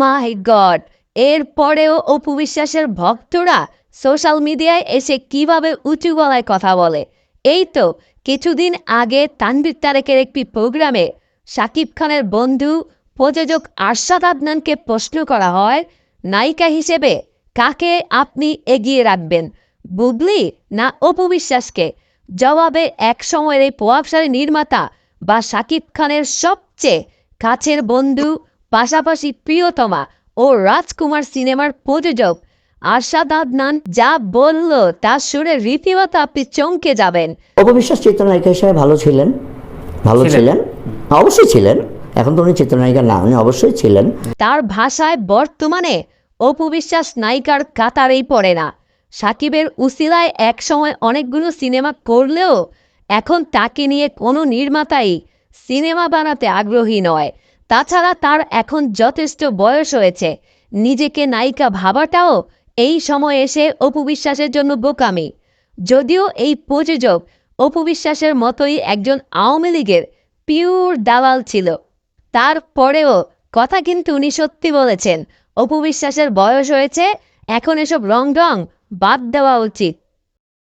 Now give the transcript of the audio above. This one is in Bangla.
মাই গড এরপরেও অপু বিশ্বাসের ভক্তরা সোশ্যাল মিডিয়ায় এসে কীভাবে উঁচু গলায় কথা বলে? এই তো কিছুদিন আগে তানভীর তারেকের একটি প্রোগ্রামে শাকিব খানের বন্ধু, প্রযোজক আরশাদ আদনানকে প্রশ্ন করা হয়, নায়িকা হিসেবে কাকে আপনি এগিয়ে রাখবেন? বুবলি না অপু বিশ্বাসকে? জবাবে এক সময়ের এই প্রভাবশালী নির্মাতা বা শাকিব খানের সবচেয়ে কাছের বন্ধু পাশাপাশি প্রিয়তমা ও রাজকুমার সিনেমার প্রযোজক আরশাদ আদনান যা বলল তা শুনে রীতিমতো আপনি চমকে যাবেন। অপবিশ্বাস চিত্রনায়িকা হিসেবে ভালো ছিলেন ভালো ছিলেন। অবশ্যই ছিলেন। এখন তো উনি চিত্রনায়িকা না উনি অবশ্যই ছিলেন। তার ভাষায় বর্তমানে অপু বিশ্বাস নায়িকার কাতারেই পড়ে না। সাকিবের উসিলায় একসময় অনেকগুলো সিনেমা করলেও এখন তাকে নিয়ে কোনো নির্মাতাই সিনেমা বানাতে আগ্রহী নয়। তাছাড়া তার এখন যথেষ্ট বয়স হয়েছে। নিজেকে নায়িকা ভাবাটাও এই সময় এসে অপু বিশ্বাসের জন্য বোকামি। যদিও এই প্রযোজক অপু বিশ্বাসের মতোই একজন আওয়ামী লীগের পিওর দালাল ছিল। তারপরেও কথা কিন্তু উনি সত্যি বলেছেন, অপু বিশ্বাসের বয়স হয়েছে, এখন এসব রং রং বাদ দেওয়া উচিত।